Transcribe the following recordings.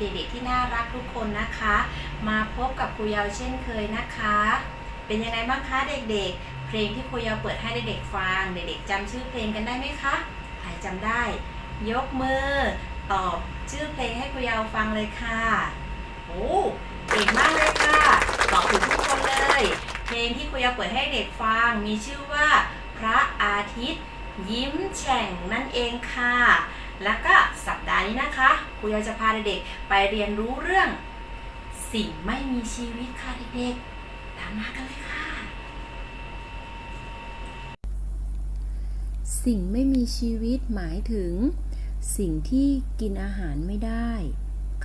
ดีเด็กๆที่น่ารักทุกคนนะคะ มาพบกับครูเยาวเช่นเคยนะคะ เป็นยังไงบ้างคะเด็กๆ เพลงที่ครูเยาวเปิดให้เด็กๆฟัง เด็กๆจำชื่อเพลงกันได้ไหมคะใครจำได้ ยกมือ ตอบชื่อเพลงให้ครูเยาวฟังเลยค่ะโอ้เก่งมากเลยค่ะตอบถูกทุกคนเลย เพลงที่ครูเยาวเปิดให้เด็กฟังมีชื่อว่า พระอาทิตย์ ยิ้มแฉ่งนั่นเองค่ะ แล้วก็สัปาห์นี้นะคะครูยาวจะพาเด็กๆไปเรียนรู้เรื่อง สิ่งไม่มีชีวิตค่ะเด็กๆตามมากันเลยค่ะ สิ่งไม่มีชีวิตหมายถึง สิ่งที่กินอาหารไม่ได้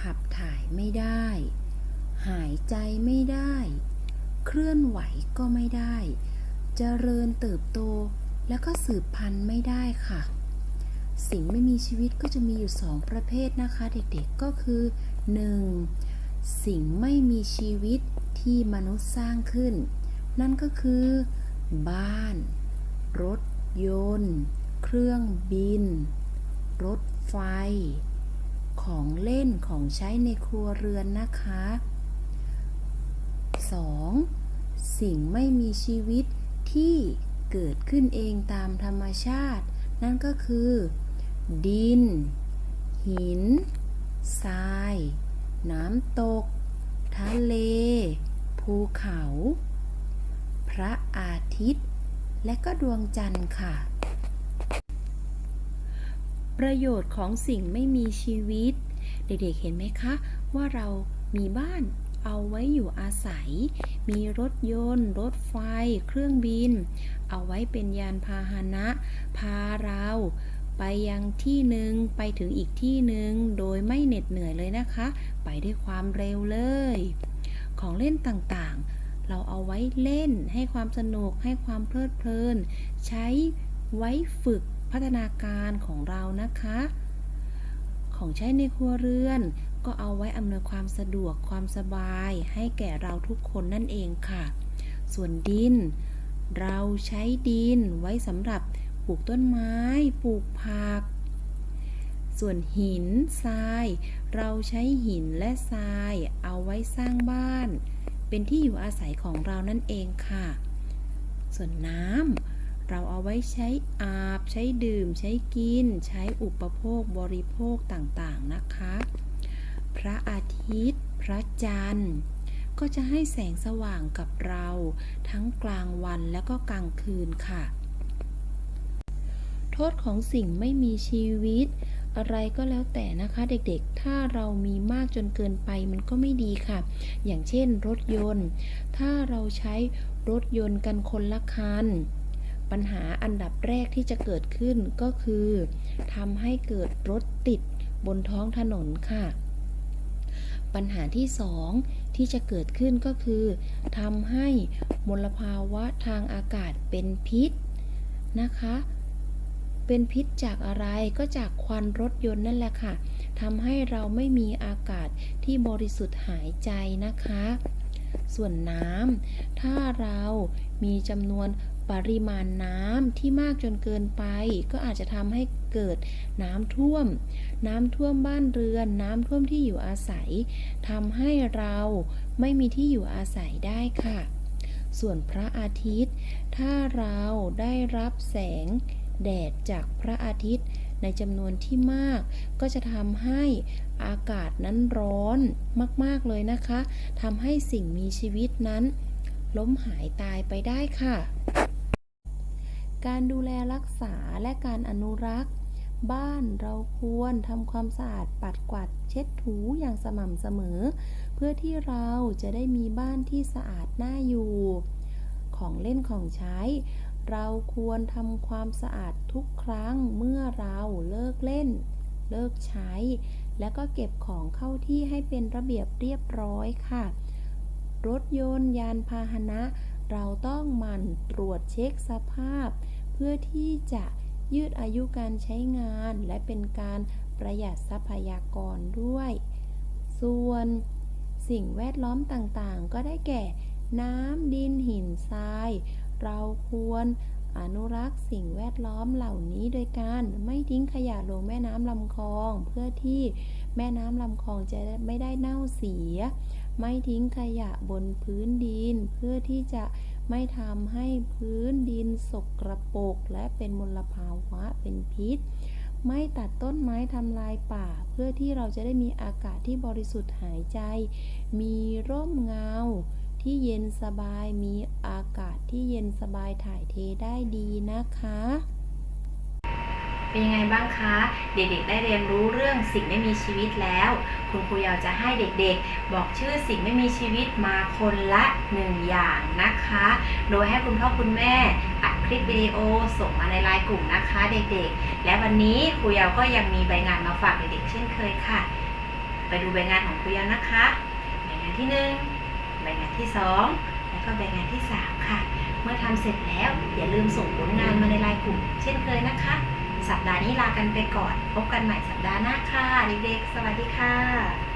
ขับถ่ายไม่ได้ หายใจไม่ได้ เคลื่อนไหวก็ไม่ได้เจริญเติบโต แล้วก็สืบพันธุ์ไม่ได้ค่ะ สิ่งไม่มีชีวิตก็จะมีอยู่สองประเภทนะคะ เด็กๆก็คือ 1. สิ่งไม่มีชีวิตที่มนุษย์สร้างขึ้น นั่นก็คือ บ้าน รถยนต์ เครื่องบิน รถไฟ ของเล่นของใช้ในครัวเรือนนะคะ 2. สิ่งไม่มีชีวิตที่เกิดขึ้นเองตามธรรมชาติ นั่นก็คือ ดิน หิน ทราย น้ำตก ทะเล ภูเขา พระอาทิตย์ และก็ดวงจันทร์ค่ะ ประโยชน์ของสิ่งไม่มีชีวิต เด็กๆเห็นไหมคะ ว่าเรามีบ้านเอาไว้อยู่อาศัย มีรถยนต์ รถไฟ เครื่องบิน เอาไว้เป็นยานพาหนะ พาเรา ไปยังที่หนึ่งไปถึงอีกที่หนึ่งโดยไม่เหน็ดเหนื่อยเลยนะคะ ไปด้วยความเร็วเลย ของเล่นต่างๆ เราเอาไว้เล่นให้ความสนุกให้ความเพลิดเพลิน ใช้ไว้ฝึกพัฒนาการของเรานะคะ ของใช้ในครัวเรือน ก็เอาไว้อำนวยความสะดวกความสบาย ให้แก่เราทุกคนนั่นเองค่ะ ส่วนดิน เราใช้ดินไว้สำหรับ ปลูกต้นไม้ ปลูกผัก ส่วนหินทราย เราใช้หินและทรายเอาไว้สร้างบ้าน เป็นที่อยู่อาศัยของเรานั่นเองค่ะ ส่วนน้ำเราเอาไว้ใช้อาบ ใช้ดื่ม ใช้กิน ใช้อุปโภคบริโภคต่างๆนะคะ พระอาทิตย์ พระจันทร์ก็จะให้แสงสว่างกับเรา ทั้งกลางวันและก็กลางคืนค่ะ โทษของสิ่งไม่มีชีวิต อะไรก็แล้วแต่นะคะเด็กๆ ถ้าเรามีมากจนเกินไปมันก็ไม่ดีค่ะ อย่างเช่นรถยนต์ ถ้าเราใช้รถยนต์กันคนละคัน ปัญหาอันดับแรกที่จะเกิดขึ้นก็คือทำให้เกิดรถติดบนท้องถนนค่ะ ปัญหาที่สองที่จะเกิดขึ้นก็คือทำให้มลภาวะทางอากาศเป็นพิษนะคะ เป็นพิษจากอะไรก็จากควันรถยนต์นั่นแหละค่ะทำให้เราไม่มีอากาศที่บริสุทธิ์หายใจนะคะ ส่วนน้ำถ้าเรามีจำนวนปริมาณน้ำที่มากจนเกินไป ก็อาจจะทำให้เกิดน้ำท่วม น้ำท่วมบ้านเรือน น้ำท่วมที่อยู่อาศัยทำให้เราไม่มีที่อยู่อาศัยได้ค่ะ ส่วนพระอาทิตย์ ถ้าเราได้รับแสง แดดจากพระอาทิตย์ ในจำนวนที่มาก ก็จะทำให้อากาศนั้นร้อนมากๆเลยนะคะทำให้สิ่งมีชีวิตนั้น ล้มหายตายไปได้ค่ะ การดูแลรักษาและการอนุรักษ์ บ้านเราควรทำความสะอาดปัดกวาดเช็ดถูอย่างสม่ำเสมอ เพื่อที่เราจะได้มีบ้านที่สะอาดน่าอยู่ ของเล่นของใช้ เราควรทำความสะอาดทุกครั้งเมื่อเราเลิกเล่น เลิกใช้ และก็เก็บของเข้าที่ให้เป็นระเบียบเรียบร้อยค่ะ รถยนต์ยานพาหนะ เราต้องหมั่นตรวจเช็คสภาพ เพื่อที่จะยืดอายุการใช้งานและเป็นการประหยัดทรัพยากรด้วย ส่วนสิ่งแวดล้อมต่างๆ ก็ได้แก่ น้ำดินหินทราย เราควรอนุรักษ์สิ่งแวดล้อมเหล่านี้โดยการไม่ทิ้งขยะลงแม่น้ำลำคลอง เพื่อที่แม่น้ำลำคลองจะไม่ได้เน่าเสีย ไม่ทิ้งขยะบนพื้นดิน เพื่อที่จะไม่ทำให้พื้นดินสกรปรกและเป็นมลภาวะเป็นพิษ ไม่ตัดต้นไม้ทำลายป่า เพื่อที่เราจะได้มีอากาศที่บริสุทธิ์หายใจ มีร่มเงาที่เย็นสบายมี อากาศที่เย็นสบายถ่ายเทได้ดีนะคะ เป็นยังไงบ้างคะ เด็กๆได้เรียนรู้เรื่องสิ่งไม่มีชีวิตแล้ว คุณครูยาวจะให้เด็กๆ บอกชื่อสิ่งไม่มีชีวิตมาคนละหนึ่งอย่างนะคะ โดยให้คุณพ่อคุณแม่อัดคลิปวิดีโอส่งมาในไลน์กลุ่มนะคะเด็กๆ และวันนี้ครูยาวก็ยังมีใบงานมาฝากเด็กๆเช่นเคยค่ะ ไปดูใบงานของครูยาวนะคะ ใบงานที่หนึ่งใบงานที่สอง แล้วก็ใบงานที่สามค่ะ เมื่อทำเสร็จแล้วอย่าลืมส่งผลงานมาในไลน์กลุ่ม เช่นเคยนะคะ สัปดาห์นี้ลากันไปก่อน พบกันใหม่สัปดาห์หน้าค่ะเด็กๆสวัสดีค่ะ